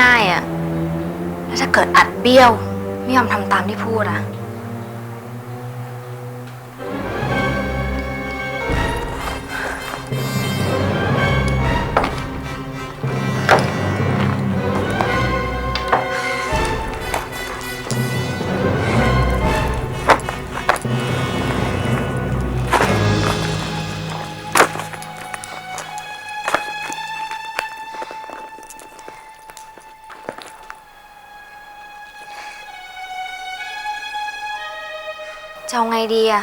ง่ายๆอะแล้วถ้าเกิดอัดเบี้ยว ไม่ยอมทำตามที่พูดอะ จะเอาไงดีอะ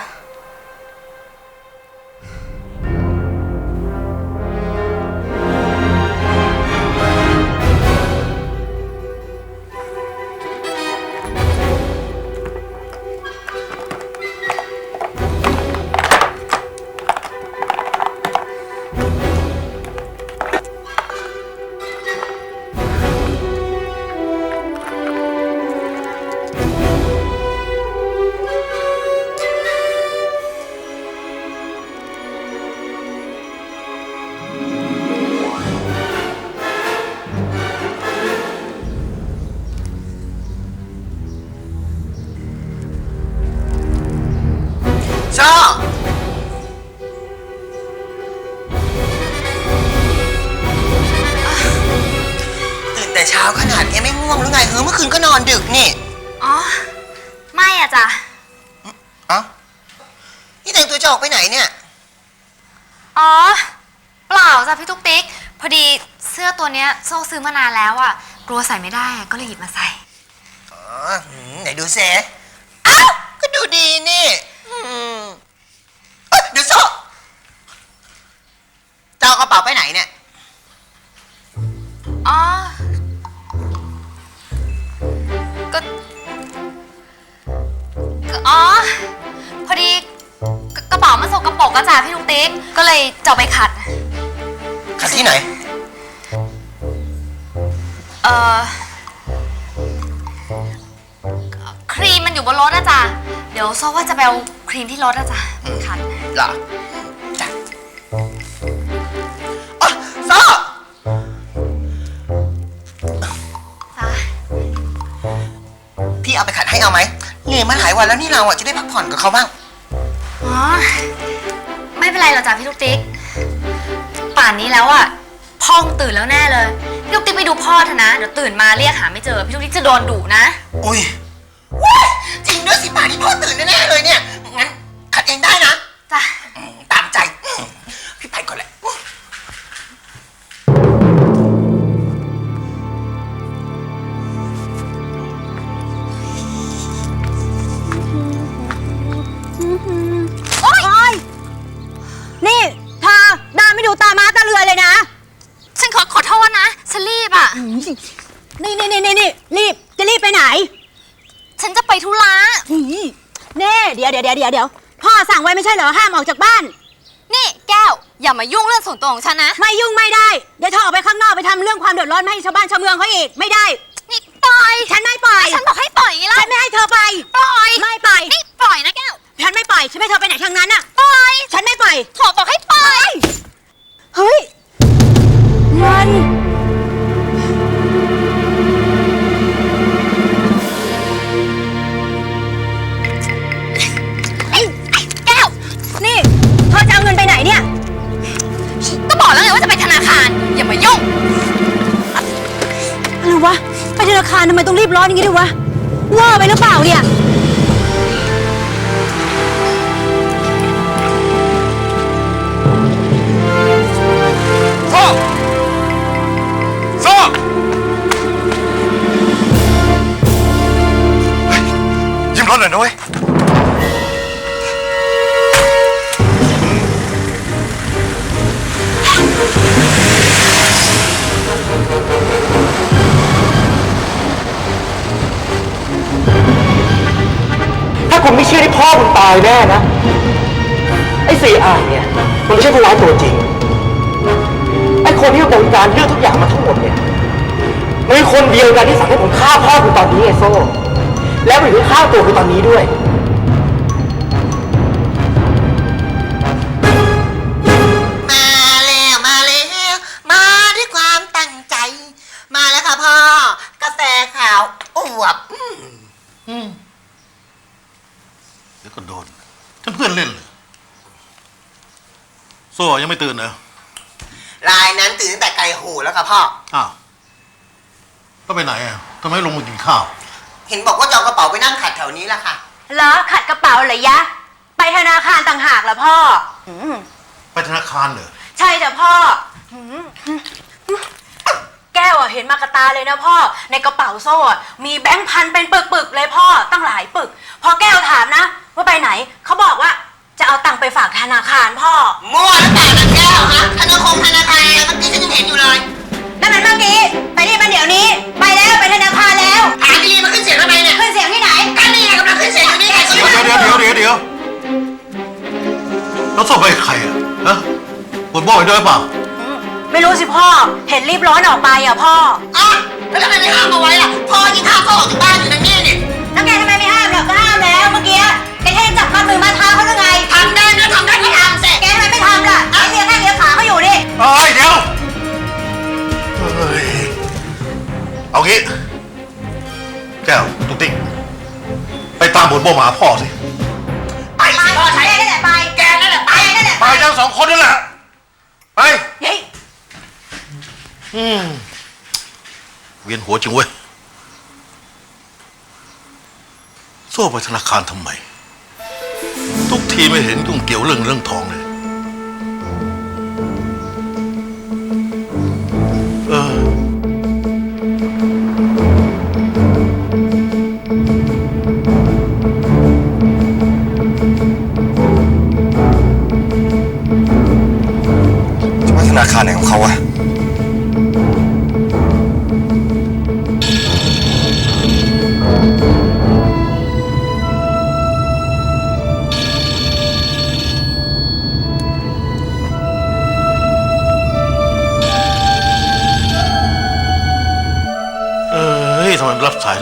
ไม่ง่วงหรือไงเฮ้ยเมื่อคืนก็นอนดึกนี่อ๋อ ไม่อะจ้ะ เอ้านี่แต่งตัวจะออกไปไหนเนี่ย อ๋อ เปล่าจ้ะพี่ตุ๊กติ๊ก พอดีเสื้อตัวเนี้ยโซ่ซื้อมานานแล้วอะกลัวใส่ไม่ได้อะก็เลยหยิบมาใส่ อ๋อหืมไหนดูเซเอ้าก็ดูดีนี่อืมเอ้ยเดี๋ยวโซ่จะเอากระเป๋าไปไหนเนี่ย อดีกกระเป๋ามันสกปรกอะจ้ะพี่ตุ๊กติ๊ก ก็เลยจะเอาไปขัด ขัดที่ไหน เอ่อ ครีมมันอยู่บนรถอะจ้ะเดี๋ยวโซ่ว่าจะไปเอาครีมที่รถอะจ้ะขัด เหรอจ้ะอ๋อโซ่จ้ะพี่เอาไปขัดให้เอาไหมเหนื่อยมาหลายวันแล้วนี่เราอะจะได้พักผ่อนกับเขาบ้างอ๋อ ไม่เป็นไรหรอกจ้ะพี่ลูกติ๊ก ป่านนี้แล้วอะพ่อคงตื่นแล้วแน่เลย พี่ลูกติ๊กไปดูพ่อเถอะนะ เดี๋ยวตื่นมาเรียกหาไม่เจอ พี่ลูกติ๊กจะโดนดุนะอุ้ยว้ายจริงด้วยสิป่านนี้พ่อตื่นแน่ๆเลยเนี่ย งั้นขัดเองได้นะ นี่นี่นี่นี่นี่รีบจะรีบไปไหนฉันจะไปธุระหืมเน่เดี๋ยวเดี๋ยวเดี๋ยวเดี๋ยวเดี๋ยวพ่อสั่งไว้ไม่ใช่เหรอห้ามออกจากบ้าน นี่แก้ว อย่ามายุ่งเรื่องส่วนตัวของฉันนะ ไม่ยุ่งไม่ได้ เดี๋ยวเธอออกไปข้างนอกไปทำเรื่องความเดือดร้อนมาให้ชาวบ้านชาวเมืองเขาอีกไม่ได้ นี่ปล่อยฉันไม่ปล่อย ฉันบอกให้ปล่อยไงล่ะฉันไม่ให้เธอไป ปล่อย ไม่ไปนี่ปล่อยนะแก้ว ฉันไม่ปล่อย ฉันไม่ให้เธอไปไหนทั้งนั้นอะ ปล่อย ฉันไม่ปล่อย ขอบอก คาร อย่ามายุ่งหรือวะ ไปธนาคารทำไมต้องรีบร้อนอย่างนี้ด้วยวะเง่อไปหรือเปล่าเนี่ย โซ่โซ่เฮ้ยยิ้มรถหน่อยนะเว้ย คุณไม่เชื่อที่พ่อคุณตายแน่นะ ไอ้สี่อ่านเนี่ย มันไม่ใช่ผู้ร้ายตัวจริง ไอ้คนที่บงการเรื่องทุกอย่างมาทั้งหมดเนี่ยมันเป็นคนเดียวกันที่สั่งให้ผมฆ่าพ่อคุณตอนนี้ไอ้โซ่ แล้วมันถึงฆ่าตัวคุณตอนนี้ด้วย เดี๋ยวก็โดนฉันเพื่อนเล่นเลยโซ่ยังไม่ตื่นเหรอลายนั้นตื่นแต่ไกลโหแล้วครับพ่อ อ้าวแล้วไปไหนอะทำไมลงมากินข้าว เห็นบอกว่าจเอากระเป๋าไปนั่งขัดแถวนี้แล้วค่ะ เหรอขัดกระเป๋าเหรอยะ ไปธนาคารต่างหากเหรอพ่อไปธนาคารเหรอใช่จ้ะพ่อ เห็นมากระตาเลยนะพ่อ ในกระเป๋าโซ่อะมีแบงค์พันเป็นปึกๆเลยพ่อตั้งหลายปึก พอแก้วถามนะ ว่าไปไหนเขาบอกว่าจะเอาตังค์ไปฝากธนาคารพ่อ มั่วหรือเปล่านะแก้วฮะธนาคารธนาคารอะไรเมื่อกี้ฉันยังเห็นอยู่เลยนั่นมันเมื่อกี้ ไปนี่มันเดี๋ยวนี้ ไปแล้วไปธนาคารแล้ว ถามดีๆมาขึ้นเสียงทำไมเนี่ยขึ้นเสียงที่ไหน ก็นี่ไงกำลังขึ้นเสียงอยู่นี่ไงเดี๋ยวเดี๋ยวเดี๋ยวเดี๋ยวเดี๋ยวแล้วโซ่ไปกับใครอะฮะปวดบ่อยด้วยเปล่า ไม่รู้สิพ่อ เห็นรีบร้อนออกไปอะพ่อ อะแล้วทำไมไม่ห้ามเอาไว้ล่ะ พ่อยิ่งห้ามเขาออกจากบ้านอยู่นะนี่นี่แล้วแกทำไมไม่ห้ามล่ะก็ห้ามแล้วเมื่อกี้แกแค่จับมามือมาเท้าเขาหรือไงทำได้นะทำได้ก็ทำเสร็จแกทำไมไม่ทำล่ะแกเลียแค่เลียขาเขาอยู่ดิเอ้ยเดี๋ยวเฮ้ยเอางี้แก้วตุ๊กติ๊กไปตามบทโบหมาพ่อสิ ไปสิพ่อใช้แกนั่นแหละไปแกนั่นแหละไปแกนั่นแหละไปทั้งสองคนนั่นแหละ ไปเฮ้ย อืมเวียนหัวจริงเว้ยโซ่ไปธนาคารทำไม ทุกทีไม่เห็นยุ่งเกี่ยวเรื่องเรื่องทองเลย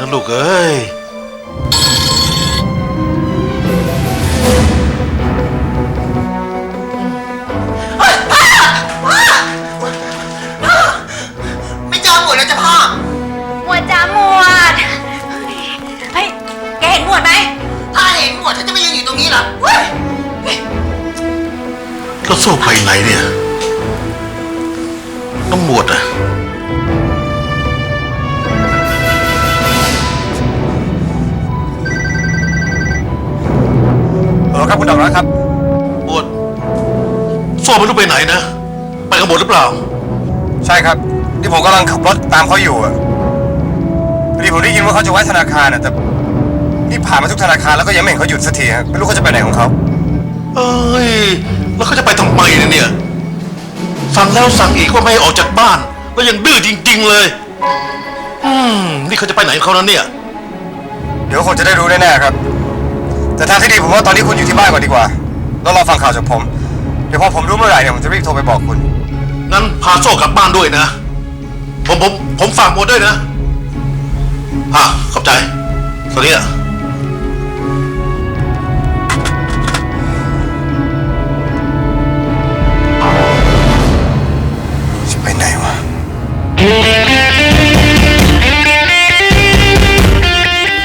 นะลูกเอ้ย ไม่เจอหมดแล้วจ้ะพ่อ หมวดจ้าหมวด เฮ้ย แกเห็นหมวดไหม ถ้าเห็นหมดฉันจะไม่ยืนอยู่ตรงนี้เหรอเว้ยแล้วโซ่ไปไหนเนี่ยน้ำหมวดอะ เออครับคุณดอกรักครับหมวดโซ่ไม่รู้ไปไหนนะ ไปกันหมดหรือเปล่า ใช่ครับ ที่ผมกำลังขับรถตามเขาอยู่อะพอดีผมได้ยินว่าเขาจะแวะธนาคารอะแต่นี่ผ่านมาทุกธนาคารแล้วก็ยังไม่เห็นเขาหยุดสักทีฮะไม่รู้เขาจะไปไหนของเขา เอ้ย แล้วเขาจะไปทำไมเนี่ย สั่งแล้วสั่งอีกว่าไม่ให้ออกจากบ้าน แล้วยังดื้อจริง ๆ เลย อืม นี่เขาจะไปไหนของเขานั้นเนี่ย เดี๋ยวคงจะได้รู้แน่ๆครับ แต่ทางที่ดีผมว่าตอนนี้คุณอยู่ที่บ้านก่อนดีกว่าแล้วรอฟังข่าวจากผม เดี๋ยวพอผมรู้เมื่อไหร่เนี่ยผมจะรีบโทรไปบอกคุณ งั้นพาโซ่กลับบ้านด้วยนะ ผมผมผมฝากหมดด้วยนะ อะ ขอบใจ สวัสดีอะ